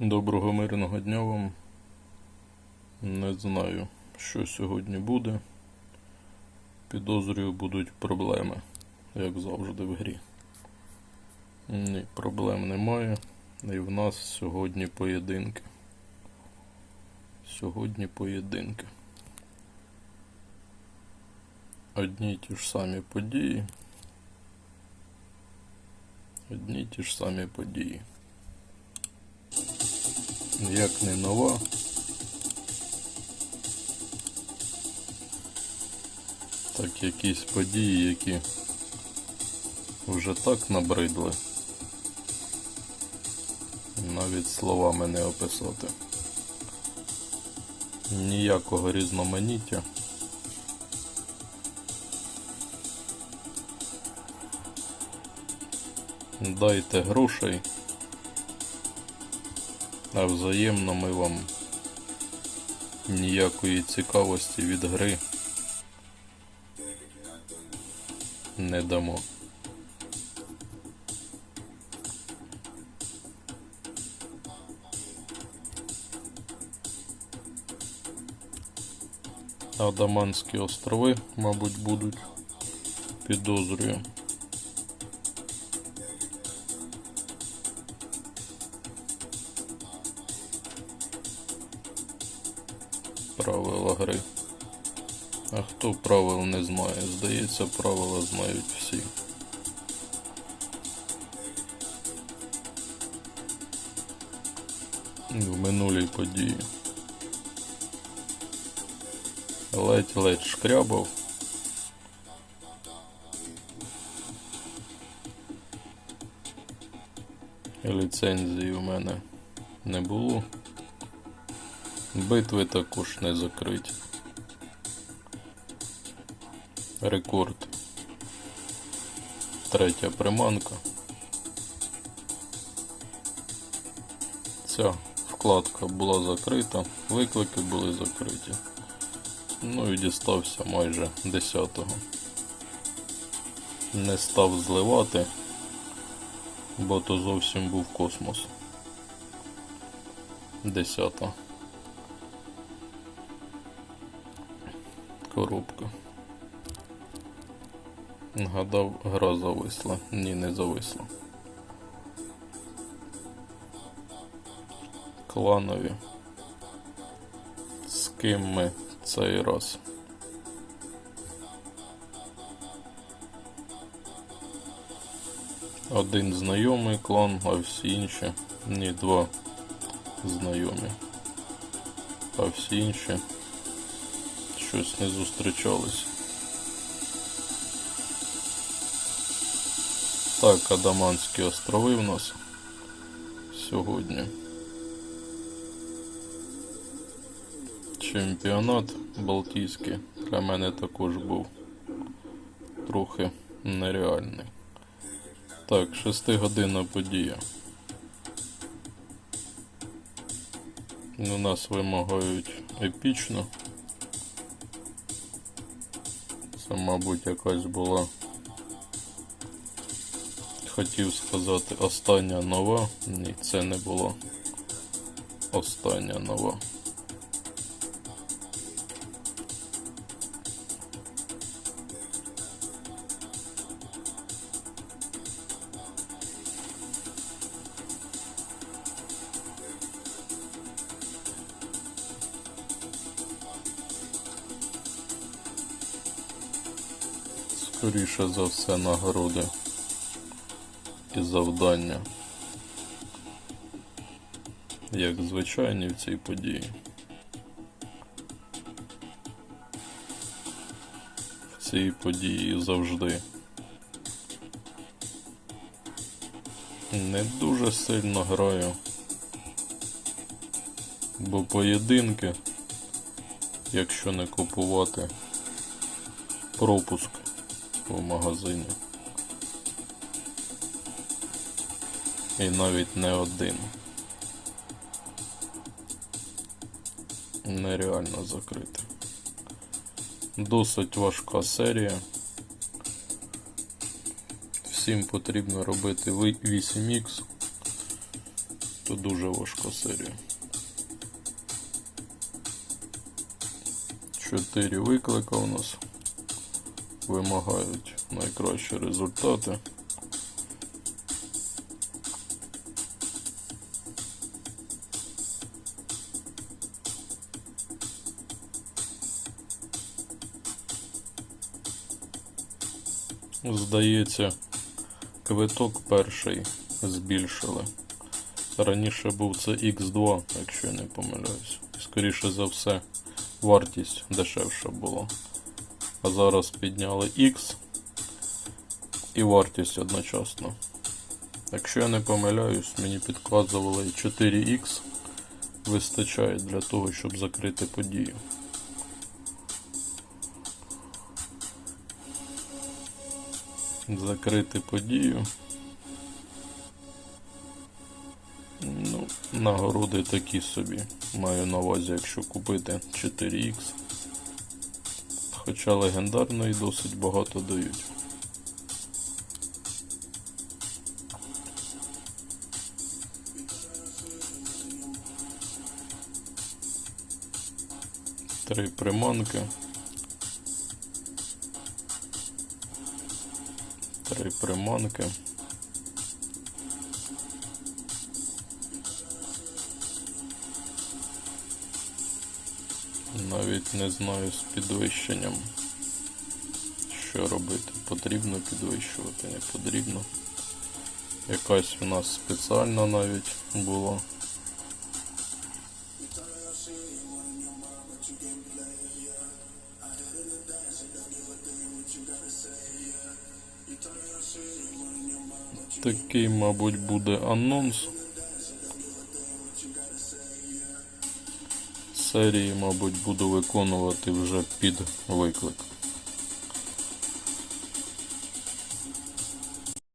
Доброго мирного дня вам. Не знаю, що сьогодні буде. Підозрюю, будуть проблеми, як завжди в грі. Ні, проблем немає. І в нас сьогодні поєдинки. Сьогодні поєдинки. Одні й ті ж самі події. Одні й ті ж самі події. Як не нова. Так якісь події, які вже так набридли. Навіть словами не описати. Ніякого різноманіття. Дайте грошей, а взаємно ми вам ніякої цікавості від гри не дамо. Адаманські острови, мабуть, будуть. Підозрюю. Правила гри. А хто правил не знає? Здається, правила знають всі. В минулій події. Ледь-ледь шкрябав. Ліцензії у мене не було. Битви також не закриті. Рекорд. Третя приманка. Ця вкладка була закрита, виклики були закриті. Ну і дістався майже 10-го. Не став зливати, бо то зовсім був космос. 10 коробка. Гадав, гра зависла. Ні, не зависла. Кланові. З ким ми цей раз? Один знайомий клан, а всі інші. Ні, два знайомі. А всі інші щось не зустрічались. Так, Адаманські острови в нас сьогодні. Чемпіонат Балтійський для мене також був трохи нереальний. Так, шестигодинна подія. У нас вимагають епічно. Це, мабуть, якась була хотів сказати остання нова. Ні, це не було остання нова. Скоріше за все нагороди і завдання, як звичайні в цій події. В цій події завжди не дуже сильно граю, бо поєдинки, якщо не купувати пропуск в магазині. І навіть не один. Нереально закрити. Досить важка серія. Всім потрібно робити 8х. То дуже важка серія. Чотири виклика у нас вимагають найкращі результати. Здається, квиток перший збільшили. Раніше був це X2, якщо я не помиляюсь. Скоріше за все, вартість дешевша була. А зараз підняли X і вартість одночасно. Якщо я не помиляюсь, мені підказували 4X вистачає для того, щоб закрити подію. Закрити подію. Ну, нагороди такі собі. Маю на увазі, якщо купити 4X. Хоча легендарної досить багато дають. Три приманки. Три приманки. Навіть не знаю з підвищенням, що робити. Потрібно підвищувати, не потрібно. Якась у нас спеціальна навіть була. Такий, мабуть, буде анонс. Серії, мабуть, буду виконувати вже під виклик.